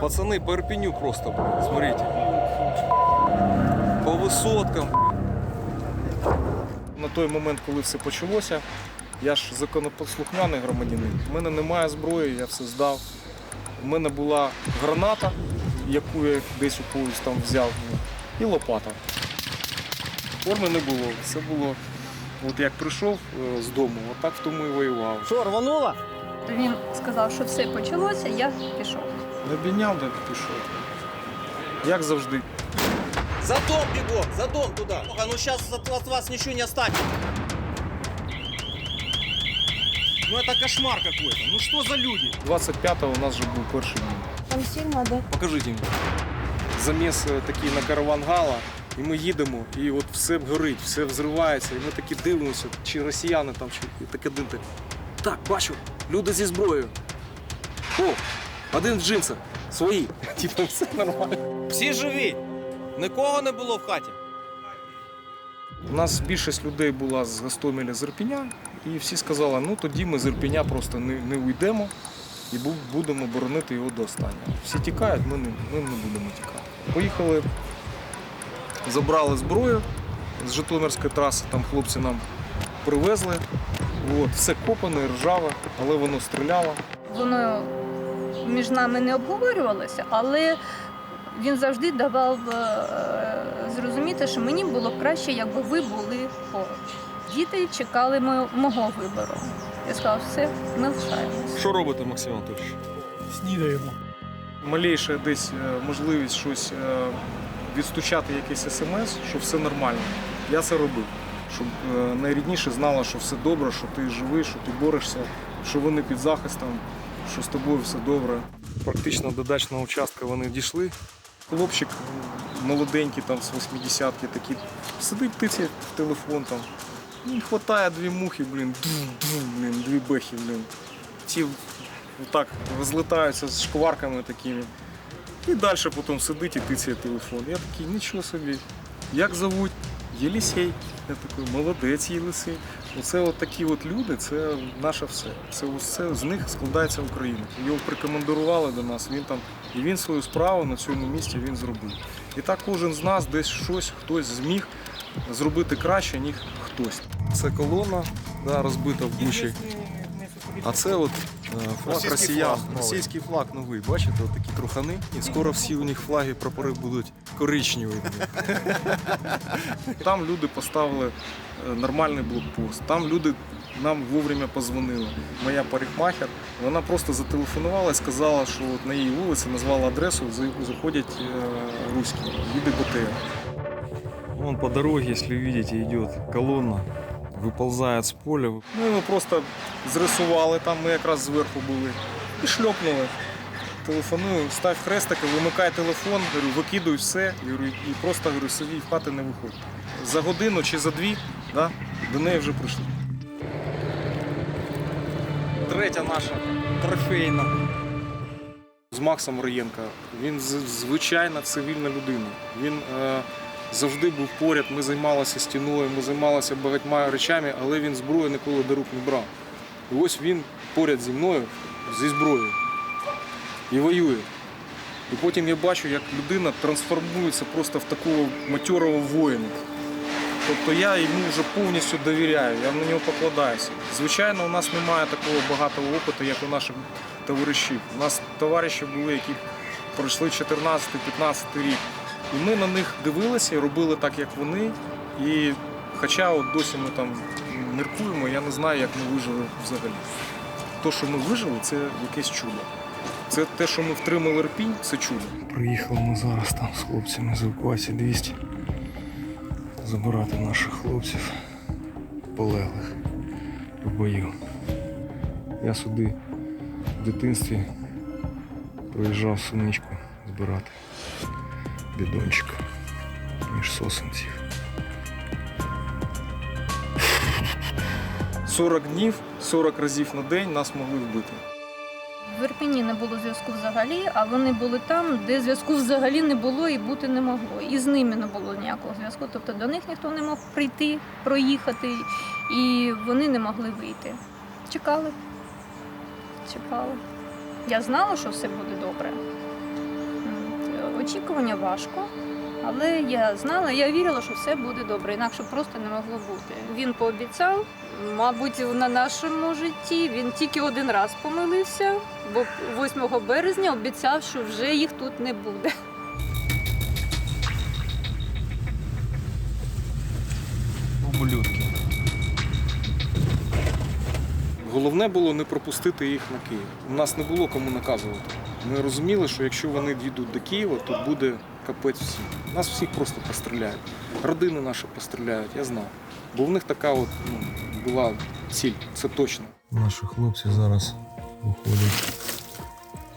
Пацаны по Ирпеню просто, блин, смотрите. По висоткам. На той момент, коли все почалося, я ж законопослухняний громадянин. У мене немає зброї, я все здав. У мене була граната, яку я десь у когось там взяв, і лопата. Форми не було. Це було, от як прийшов е, з дому, отак в тому і воював. Що, рвануло? Він сказав, що все почалося, я пішов. Не обійняв, де пішов. Як завжди. За дом бегом, за дом туда. А ну сейчас от, от вас ничего не останется. Ну это кошмар какой-то. Ну что за люди? 25-го у нас вже був перший день. Там сильно, да? Покажите мне. Заміс е, такий на караван гала, і ми їдемо, і от все горить, все взривається, і ми такі дивимося, чи росіяни там, чи і так так. Бачу, люди зі зброєю. О, один в джинсах, свої. Типу, все нормально. Всі живі. Нікого не було в хаті. У нас більшість людей була з Гостомеля з Ірпіня, і всі сказали, ну тоді ми з Ірпіня просто не, не уйдемо і будемо боронити його до останнього. Всі тікають, ми не, ми не будемо тікати. Поїхали, забрали зброю з Житомирської траси, там хлопці нам привезли. От, все копане, ржаве, але воно стріляло. Воно між нами не обговорювалося, але він завжди давав е, зрозуміти, що мені було б краще, якби ви були поруч. Діти чекали мого вибору. Я сказав, все, ми лишаємося. Що робите, Максим Анатольович? малейша десь е, можливість щось е, відстучати якийсь смс, що все нормально. Я це робив. Щоб е, найрідніше знала, що все добре, що ти живий, що ти борешся, що вони під захистом, що з тобою все добре. Практично до дачного участка вони дійшли. Хлопчик молоденький там з 80-ки такий сидить птиці в телефон там. І хватає дві мухи, блін, блін, дві бехи, блін. Ті так розлітаються з шкварками такими. І далі потім сидить і тицяє телефон. Я такий, нічого собі. Як зовуть? Єлісей. Я такий, молодець Єлисей. Оце от такі от люди, це наше все. Це, це з них складається Україна. Його прикомандирували до нас, він там, і він свою справу на цьому місці він зробив. І так кожен з нас десь щось, хтось зміг зробити краще, ніж хтось. Це колона, да, розбита в Бучі. А це от е, флаг росіян. Російський флаг новий. Бачите, от такі трухани. І скоро всі у них флаги, прапори будуть коричневі. Там люди поставили е, нормальний блокпост. Там люди нам вовремя позвонили. Моя парикмахер, вона просто зателефонувала і сказала, що от на її вулиці назвала адресу, за яку заходять е, руські, їде БТР. Вон по дороге, если видите, идет колонна, выползает с поля. Ну ми просто зрисували там, ми якраз зверху були, і шльопнули. Телефоную, став хрестики, вимикай телефон, говорю, викидуй все і просто говорю, собі в хати не виходь. За годину чи за дві да, до неї вже прийшли. Третя наша трофейна. З Максом Роєнка. Він звичайна цивільна людина. Він е, завжди був поряд. Ми займалися стіною, ми займалися багатьма речами, але він зброю ніколи до рук не брав. І ось він поряд зі мною зі зброєю і воює. І потім я бачу, як людина трансформується просто в такого матьорого воїна. Тобто я йому вже повністю довіряю, я на нього покладаюся. Звичайно, у нас немає такого багатого опиту, як у наших товаришів. У нас товариші були, які пройшли 14-15 рік. І ми на них дивилися і робили так, як вони. І хоча от досі ми там міркуємо, я не знаю, як ми вижили взагалі. То, що ми вижили, це якесь чудо. Це те, що ми втримали Рпінь, це чудо. Приїхали ми зараз там з хлопцями з евакуації 200 забирати наших хлопців полеглих в бою. Я сюди в дитинстві проїжджав суничку збирати бідончик між сосенців. 40 днів, 40 разів на день нас могли вбити. В Ірпені не було зв'язку взагалі, а вони були там, де зв'язку взагалі не було і бути не могло. І з ними не було ніякого зв'язку. Тобто до них ніхто не мог прийти, проїхати, і вони не могли вийти. Чекали. чекала. Я знала, що все буде добре. Очікування важко, але я знала, я вірила, що все буде добре, інакше просто не могло бути. Він пообіцяв, мабуть, на нашому житті він тільки один раз помилився, бо 8 березня обіцяв, що вже їх тут не буде. Ублюдки. Головне було не пропустити їх на Київ. У нас не було кому наказувати. Ми розуміли, що якщо вони дійдуть до Києва, то буде капець всім. Нас всіх просто постріляють. Родини наші постріляють, я знав. Бо в них така от ну, була ціль, це точно. Наші хлопці зараз виходять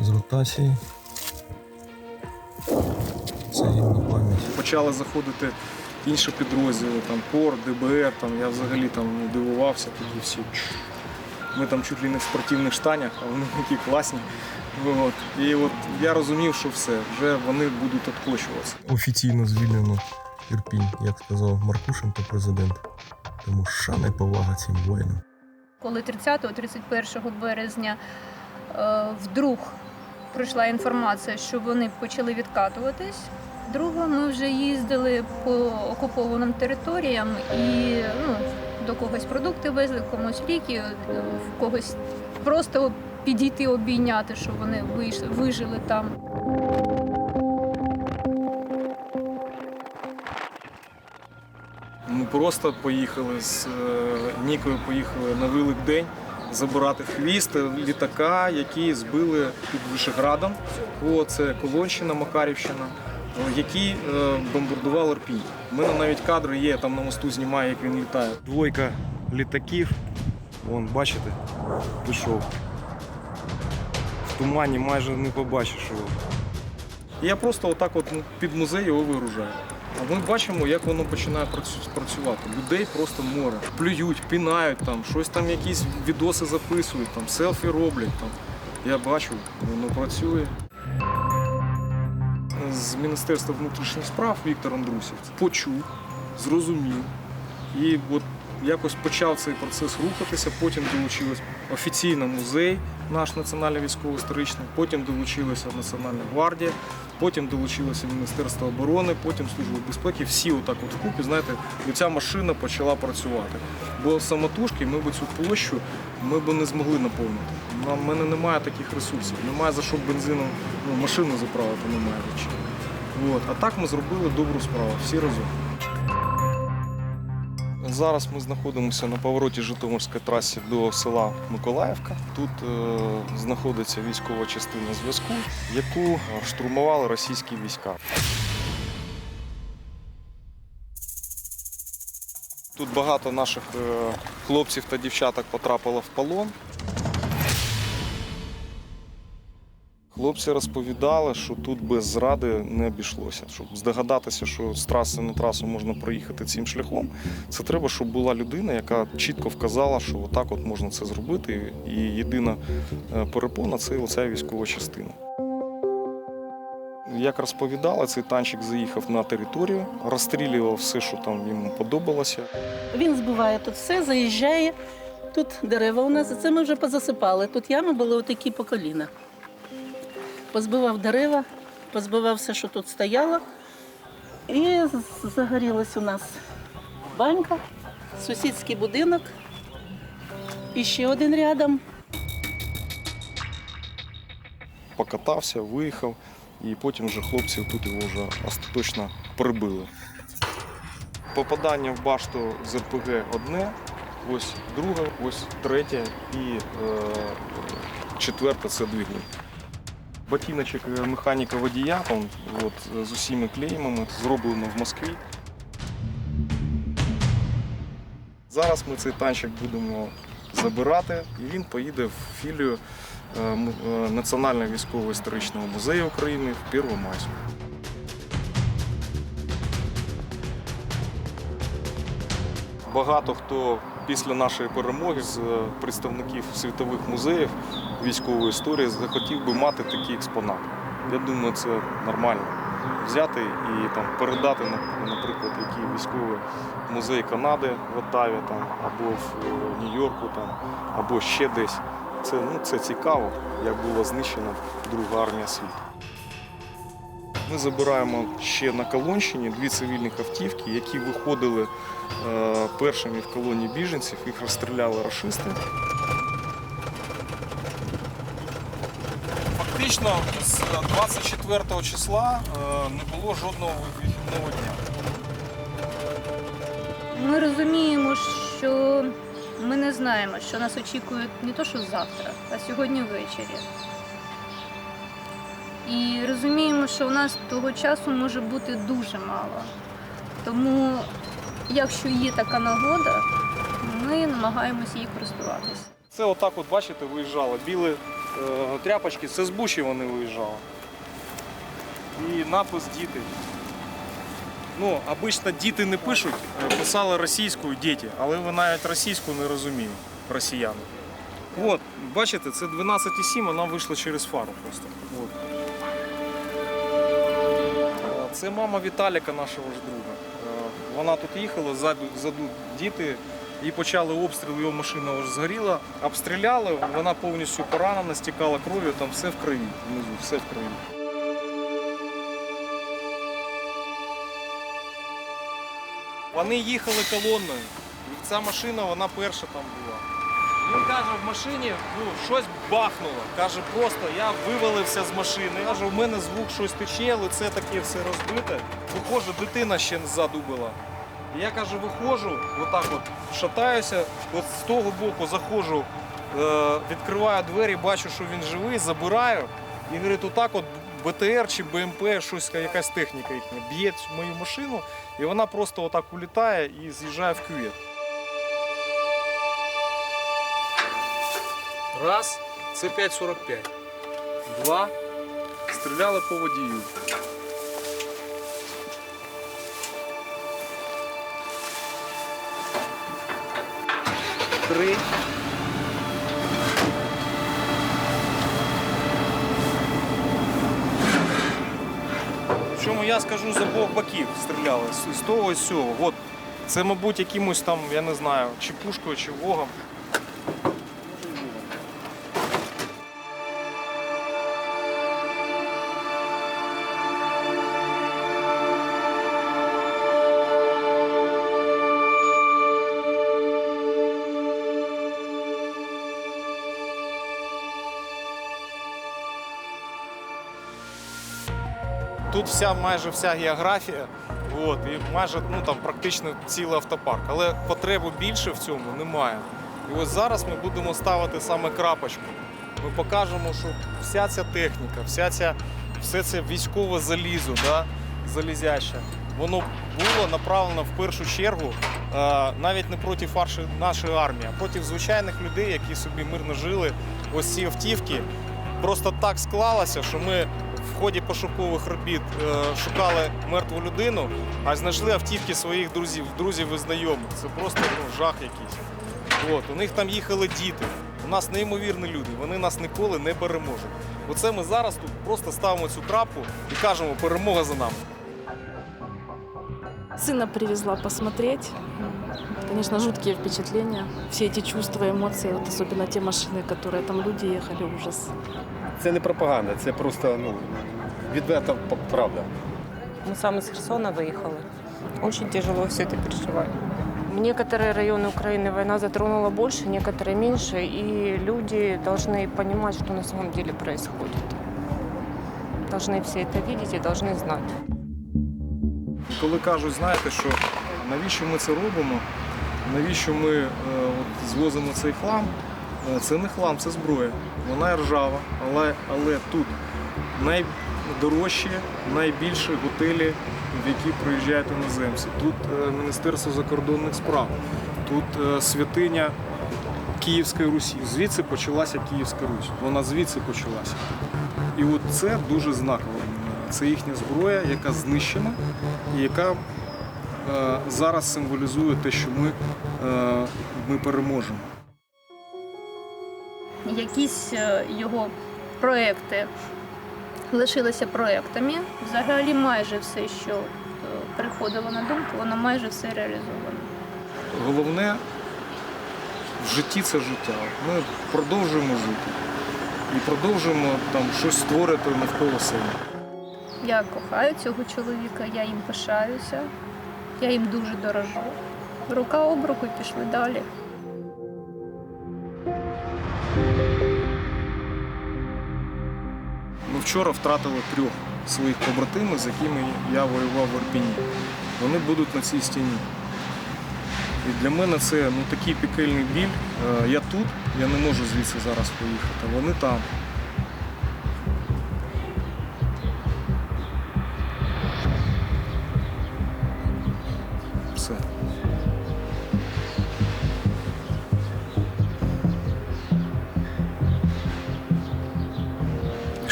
з ротації. Це їм на пам'ять. Почали заходити інші підрозділи, там КОР, ДБР, там я взагалі там дивувався тоді всі. Ми там чуть ли не в спортивних штанях, а вони такі класні. От. І от я розумів, що все, вже вони будуть відкочуватися. Офіційно звільнено Ірпінь, як сказав Маркушенко, президент. Тому шана і повага цим воїнам. Коли 30-31 березня е, вдруг пройшла інформація, що вони почали відкатуватись. Друга ми вже їздили по окупованим територіям і ну, до когось продукти везли, комусь ліки, в когось просто підійти обійняти, що вони вийшли, вижили там. Ми просто поїхали з е, Нікою, поїхали на Великдень забирати хвіст літака, який збили під Вишеградом. О, це Колонщина, Макарівщина, які е, бомбардували Ірпінь. У мене навіть кадри є, там на мосту знімаю, як він літає. Двойка літаків. Вон, бачите, пішов. В тумані майже не побачиш його. Я просто отак от під музей його вигружаю. А ми бачимо, як воно починає працювати. Людей просто море. Плюють, пінають, там, щось там якісь відоси записують, там, селфі роблять. Там. Я бачу, воно працює. З Міністерства внутрішніх справ Віктор Андрусів. Почув, зрозумів. І от якось почав цей процес рухатися, потім долучилась офіційно музей, наш національний військово-історичний, потім долучилася Національна гвардія, потім долучилося Міністерство оборони, потім Служба безпеки. Всі отак от вкупі, знаєте, і ця машина почала працювати. Бо самотужки ми б цю площу ми б не змогли наповнити. У мене немає таких ресурсів, немає за що бензином ну, машину заправити, немає речі. От. А так ми зробили добру справу, всі разом. Зараз ми знаходимося на повороті Житомирської траси до села Миколаївка. Тут е, знаходиться військова частина зв'язку, яку штурмували російські війська. Тут багато наших е, хлопців та дівчаток потрапило в полон. Хлопці розповідали, що тут без зради не обійшлося. Щоб здогадатися, що з траси на трасу можна проїхати цим шляхом, це треба, щоб була людина, яка чітко вказала, що отак от можна це зробити. І єдина е, перепона це оця військова частина. Як розповідали, цей танчик заїхав на територію, розстрілював все, що там йому подобалося. Він збиває тут все, заїжджає. Тут дерева у нас, це ми вже позасипали. Тут ями були отакі по коліна. Позбивав дерева, позбивав все, що тут стояло. І загорілась у нас банька, сусідський будинок. І ще один рядом. покатався, виїхав, і потім вже хлопці тут його вже остаточно прибили. Попадання в башту з РПГ одне, ось друге, ось третє і е, четверте це двигун. Ботиночок е, механіка водія там, от, з усіма клеймами зроблено в Москві. Зараз ми цей танчик будемо забирати, і він поїде в філію е, е, Національного військово-історичного музею України в Первомайську. Багато хто після нашої перемоги з е, представників світових музеїв військової історії захотів би мати такий експонат. Я думаю, це нормально. Взяти і там передати, наприклад, який військовий музей Канади в Оттаві там, або в е, Нью-Йорку, там, або ще десь. Це, ну, це цікаво, як була знищена Друга армія світу. Ми забираємо ще на Колонщині дві цивільних автівки, які виходили е, першими в колонії біженців, їх розстріляли рашисти. Фактично з 24 числа е, не було жодного вихідного дня. Ми розуміємо, що ми не знаємо, що нас очікує не то, що завтра, а сьогодні ввечері. І розуміємо, що у нас того часу може бути дуже мало. Тому, якщо є така нагода, ми намагаємося її користуватися. Це отак, от бачите, виїжджало. Білі е, тряпочки, це з Бучі вони виїжджали. І напис діти. Ну, обично діти не пишуть, е, писали російською діти, але ви навіть російську не розуміють, росіяни. От, бачите, це 12,7, вона вийшла через фару просто. От. Це мама Віталіка, нашого ж друга. Е, Вона тут їхала, ззаду, ззаду діти, їй почали обстріл, його машина вже згоріла, обстріляли, вона повністю поранена, стікала кров'ю, там все в крові, внизу, все в крові. Вони їхали колонною. І ця машина, вона перша там була. Він каже, в машині ну, щось бахнуло. Каже, просто я вивалився з машини. Каже, в мене звук щось тече, лице таке все розбите. Виходжу, дитина ще ззаду була. І я каже, виходжу, отак от шатаюся, от з того боку заходжу, е, відкриваю двері, бачу, що він живий, забираю. І говорить, отак от БТР чи БМП, щось, якась техніка їхня, б'є цю мою машину, і вона просто отак улітає і з'їжджає в кювет. Раз, це 5,45. Два. Стріляли по водію. Три. Причому я скажу з обох боків стріляли, з того і з цього. От. Це, мабуть, якимось там, я не знаю, чи пушкою, чи вогом. Тут вся майже вся географія, от, і майже ну, там, практично цілий автопарк. Але потреби більше в цьому немає. І ось зараз ми будемо ставити саме крапочку. Ми покажемо, що вся ця техніка, вся ця, все це військове залізо, да, залізяще, воно було направлено в першу чергу е, навіть не проти нашої армії, а проти звичайних людей, які собі мирно жили. Ось ці автівки. Просто так склалося, що ми ході пошукових робіт е, шукали мертву людину, а знайшли автівки своїх друзів, друзів і знайомих. Це просто ну, жах якийсь. От, у них там їхали діти. У нас неймовірні люди, вони нас ніколи не переможуть. Оце ми зараз тут просто ставимо цю крапку і кажемо, перемога за нами. Сына привезла посмотреть. Конечно, жуткие впечатления. Все эти чувства, эмоции, вот особенно те машины, которые там люди ехали, ужас. Це не пропаганда, це просто ну, відверта п- правда. Мы сами из Херсона выехали. Очень тяжело все это переживать. Некоторые районы Украины война затронула больше, некоторые меньше, и люди должны понимать, что на самом деле происходит. Должны все это видеть и должны знать. І коли кажуть, знаєте, що навіщо ми це робимо, навіщо ми е, от, звозимо цей хлам, Е, це не хлам, це зброя. Вона ржава, але, але тут найдорожчі, найбільші готелі, в які приїжджають іноземці. Тут е, Міністерство закордонних справ, тут е, святиня Київської Русі. Звідси почалася Київська Русь. Вона звідси почалася. І от це дуже знаково. Це їхня зброя, яка знищена і яка е, зараз символізує те, що ми, е, ми переможемо. Якісь е, його проекти лишилися проектами. Взагалі майже все, що е, приходило на думку, воно майже все реалізовано. Головне в житті це життя. Ми продовжуємо жити і продовжуємо там щось створити навколо себе. Я кохаю цього чоловіка, я їм пишаюся, я їм дуже дорожу. Рука об руку пішли далі. Ми вчора втратили трьох своїх побратимів, з якими я воював в Орпіні. Вони будуть на цій стіні. І для мене це ну, такий пікельний біль. Е, Я тут, я не можу звідси зараз поїхати. Вони там.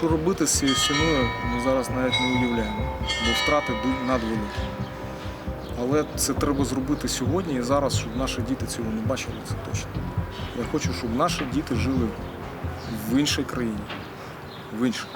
Що робити з цією стіною, ми зараз навіть не уявляємо, бо втрати надвеликі. Але це треба зробити сьогодні і зараз, щоб наші діти цього не бачили, це точно. Я хочу, щоб наші діти жили в іншій країні, в іншій.